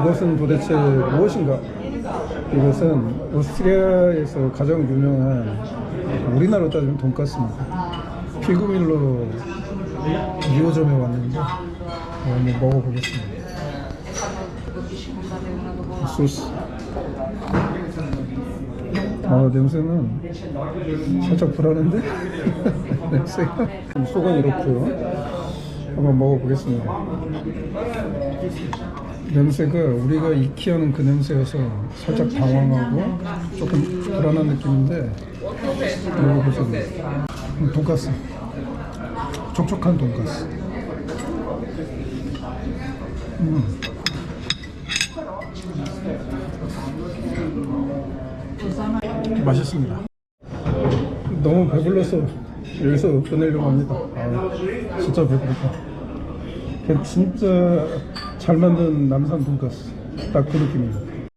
이것은 도대체 무엇인가? 이것은 오스트리아에서 가장 유명한 우리나라로 따지면 돈가스입니다. 피구밀로 2호점에 왔는데 어, 한번 먹어보겠습니다. 소스. 아 냄새는 살짝 불안한데? 냄새가 속은 이렇고요. 한번 먹어보겠습니다. 냄새가 우리가 익히하는 그 냄새여서 살짝 당황하고 조금 불안한 느낌인데 먹어보세요. 음, 돈가스. 촉촉한 돈가스. 음. 맛있습니다. 너무 배불러서 여기서 끝내려고 합니다. 아, 진짜 배부르다. 그냥 진짜 잘 만든 남산 돈가스. 딱 그 느낌이에요.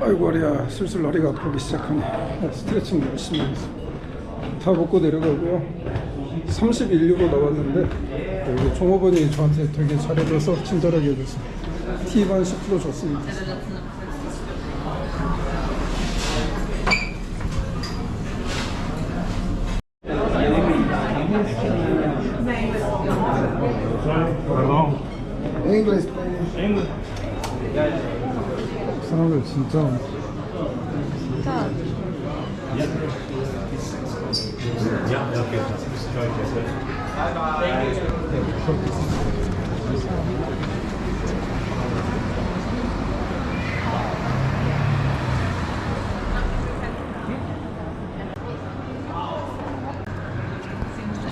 아이고 허리야 슬슬 허리가 아프기 시작하네. 스트레칭 열심히 하겠습니다. 다 먹고 내려가고요. 31유로 나왔는데 여기 종업원이 저한테 되게 잘해줘서 친절하게 해줘서 팁 한 10% 줬습니다. 사람들 진짜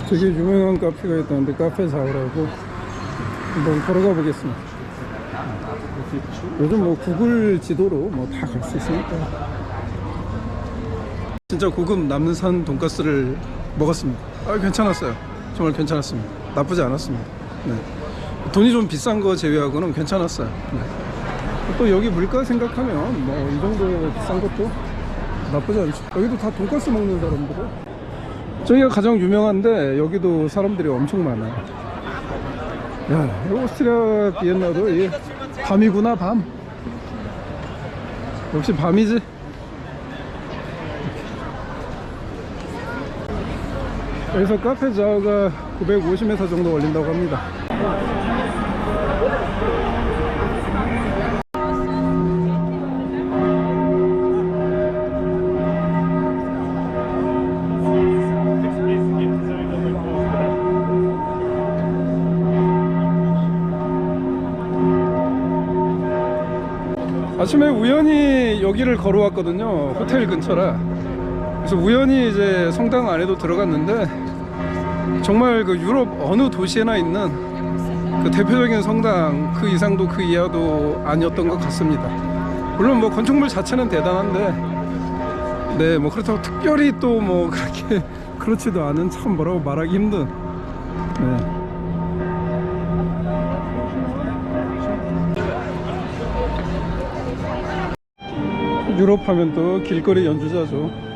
되게 유명한 카페가 있다는데 카페 사오라고 한번 걸어가 보겠습니다. 요즘 뭐 구글 지도로 뭐 다 갈 수 있으니까. 진짜 고급 남산 돈가스를 먹었습니다. 아 괜찮았어요. 정말 괜찮았습니다. 나쁘지 않았습니다. 네. 돈이 좀 비싼 거 제외하고는 괜찮았어요. 네. 또 여기 물가 생각하면 뭐 이 정도 비싼 것도 나쁘지 않죠. 여기도 다 돈가스 먹는 사람들은 저기가 가장 유명한데 여기도 사람들이 엄청 많아요. 야, 이 오스트리아 비엔나도 이 밤이구나 밤. 역시 밤이지. 여기서 카페 자우가 950m 정도 걸린다고 합니다. 아침에 우연히 여기를 걸어왔거든요. 호텔 근처라. 그래서 우연히 이제 성당 안에도 들어갔는데 정말 그 유럽 어느 도시에나 있는 그 대표적인 성당 그 이상도 그 이하도 아니었던 것 같습니다. 물론 뭐 건축물 자체는 대단한데 네 뭐 그렇다고 특별히 또 뭐 그렇게 그렇지도 않은 참 뭐라고 말하기 힘든 네. 유럽 하면 또 길거리 연주자죠.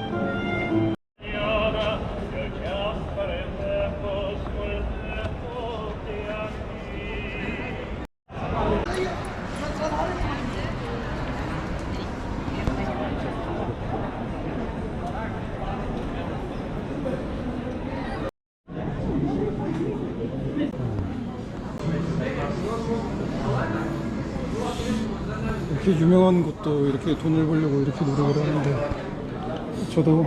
이렇게 유명한 곳도 이렇게 돈을 벌려고 이렇게 노력을 하는데 저도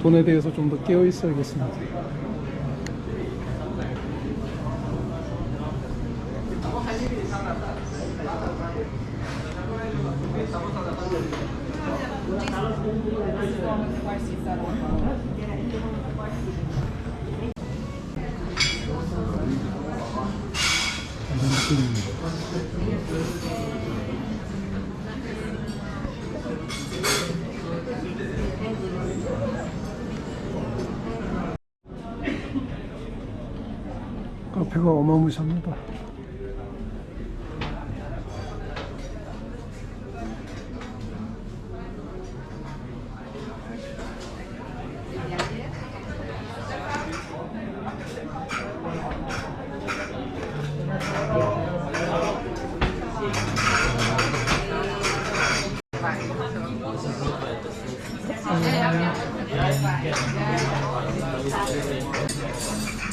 돈에 대해서 좀 더 깨어 있어야겠습니다. 이런 느낌입니다. 배가 어마무시합니다. 네.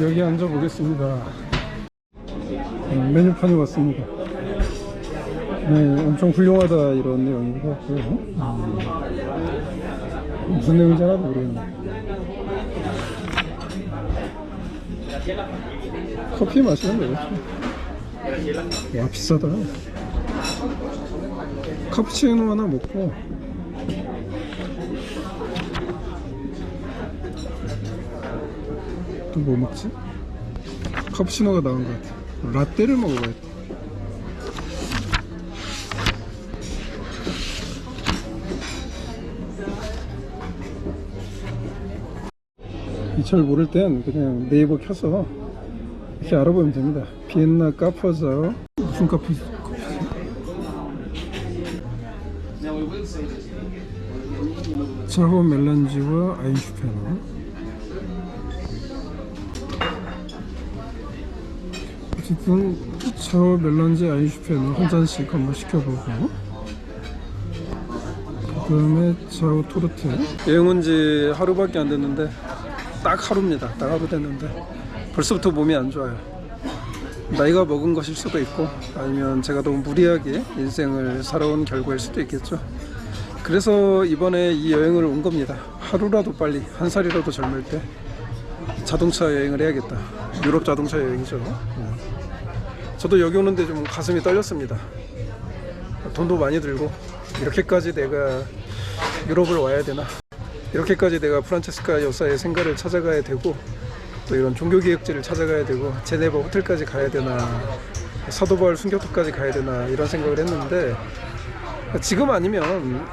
여기 앉아보겠습니다. 음, 메뉴판이 왔습니다. 네 엄청 훌륭하다 이런 내용인 것 같고요? 음. 무슨 내용인지 하나도 모르겠네. 커피 마시는 거겠죠 와 비싸다. 카푸치노 하나 먹고 또 뭐 먹지? 카푸치노가 나은 것 같아. 라떼를 먹어봐야겠다. 이 잘 모를 땐 그냥 네이버 켜서 이렇게 알아보면 됩니다. 비엔나 카퍼저 무슨? 커피지? 자호 멜란지와 아인슈페너 어쨌든 저 멜란지 아인슈페너 한 잔씩 한번 시켜보고. 그 다음에 자오 토르트 여행 온 지 하루밖에 안 됐는데 딱 하루입니다. 딱 하루 됐는데 벌써부터 몸이 안 좋아요. 나이가 먹은 것일 수도 있고 아니면 제가 너무 무리하게 인생을 살아온 결과일 수도 있겠죠. 그래서 이번에 이 여행을 온 겁니다. 하루라도 빨리 한 살이라도 젊을 때 자동차 여행을 해야겠다. 유럽 자동차 여행이죠. 네. 저도 여기 오는데 좀 가슴이 떨렸습니다. 돈도 많이 들고 이렇게까지 내가 유럽을 와야 되나? 이렇게까지 내가 프란체스카 여사의 생가를 찾아가야 되고 또 이런 종교기획지를 찾아가야 되고 제네바 호텔까지 가야 되나? 사도바울 순교토까지 가야 되나? 이런 생각을 했는데 지금 아니면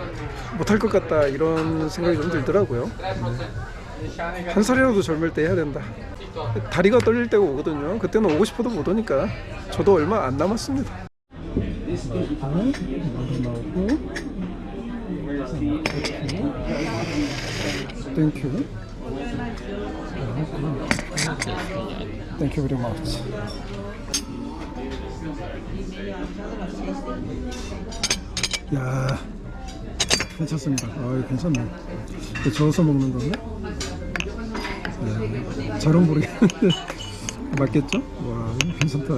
못할 것 같다 이런 생각이 좀 들더라고요. 네. 한 살이라도 젊을 때 해야 된다 다리가 떨릴 때가 오거든요. 그때는 오고 싶어도 못 오니까 저도 얼마 안 남았습니다. 땡큐 땡큐 very much. 야 괜찮습니다. 아 괜찮네. 저어서 먹는 건데 야, 잘은 모르겠는데. 맞겠죠? 와 이거 괜찮다.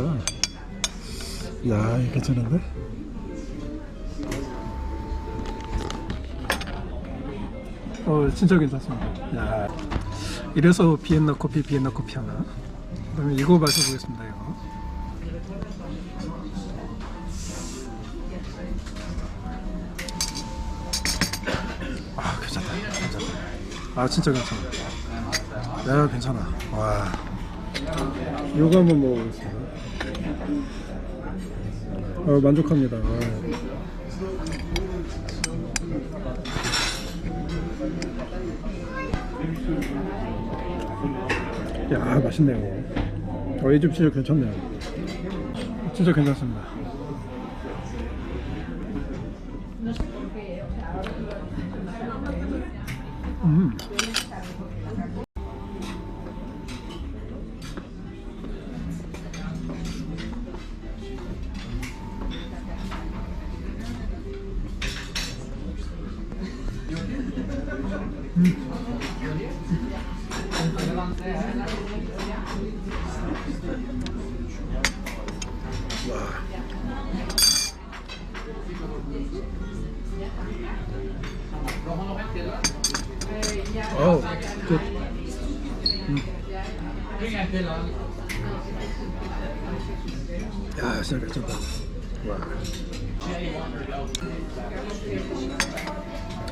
야 이거 괜찮은데? 어 진짜 괜찮습니다. 야 이래서 비엔나 커피 비엔나 커피 하나? 그다음에 이거 마셔보겠습니다 이거. 아 괜찮다 괜찮다. 아 진짜 괜찮아 야 괜찮아. 와. 이거 한번 먹어보겠습니다. 어, 만족합니다. 아. 야 맛있네요. 어, 이집 진짜 괜찮네요. 진짜 괜찮습니다 어우 끝 야, 진짜 괜찮다. 와.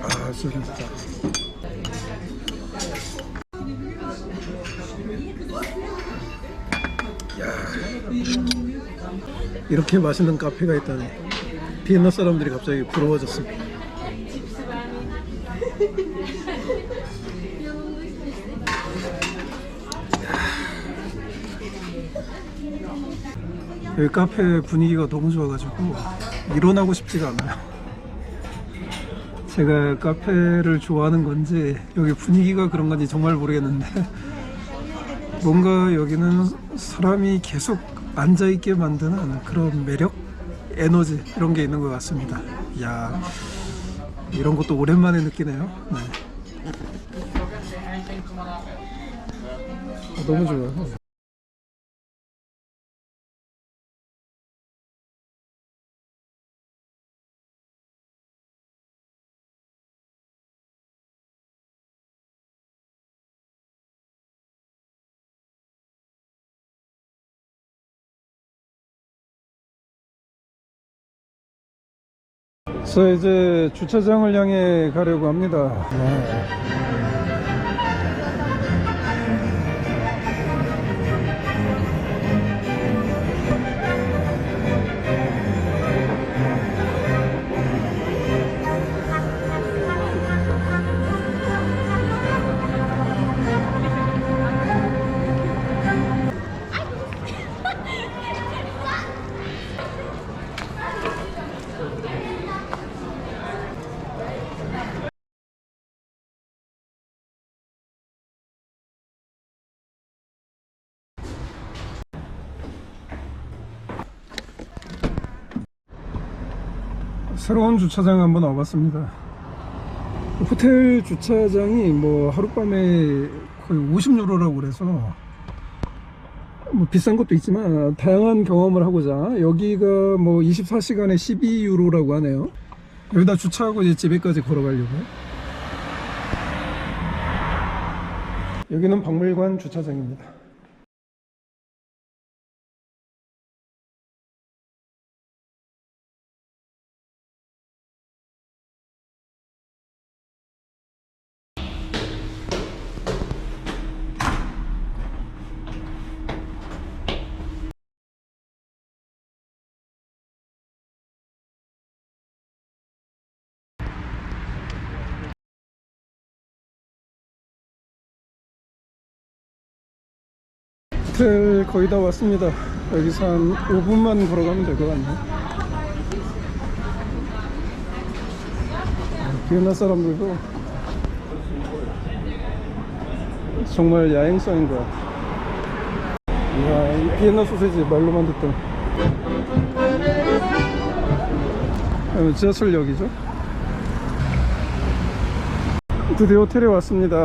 아, 진짜 괜찮다. 야. 이렇게 맛있는 카페가 있다니. 비엔나 사람들이 갑자기 부러워졌습니다. 여기 카페 분위기가 너무 좋아가지고 일어나고 싶지가 않아요. 제가 카페를 좋아하는 건지 여기 분위기가 그런 건지 정말 모르겠는데 뭔가 여기는 사람이 계속 앉아 있게 만드는 그런 매력, 에너지 이런 게 있는 것 같습니다. 야 이런 것도 오랜만에 느끼네요. 네. 어, 너무 좋아요. 자 이제 주차장을 향해 가려고 합니다. 네. 새로운 주차장 한번 와봤습니다. 호텔 주차장이 뭐 하룻밤에 거의 50유로라고 그래서 뭐 비싼 것도 있지만 다양한 경험을 하고자 여기가 뭐 24시간에 12유로라고 하네요. 여기다 주차하고 이제 집에까지 걸어가려고요. 여기는 박물관 주차장입니다. 호텔 거의 다 왔습니다. 여기서 한 5분만 걸어가면 될 것 같네요. 비엔나 사람들도 정말 야행성인. 이야, 이 비엔나 소세지 말로만 듣던 어, 지하철역이죠. 드디어 호텔에 왔습니다.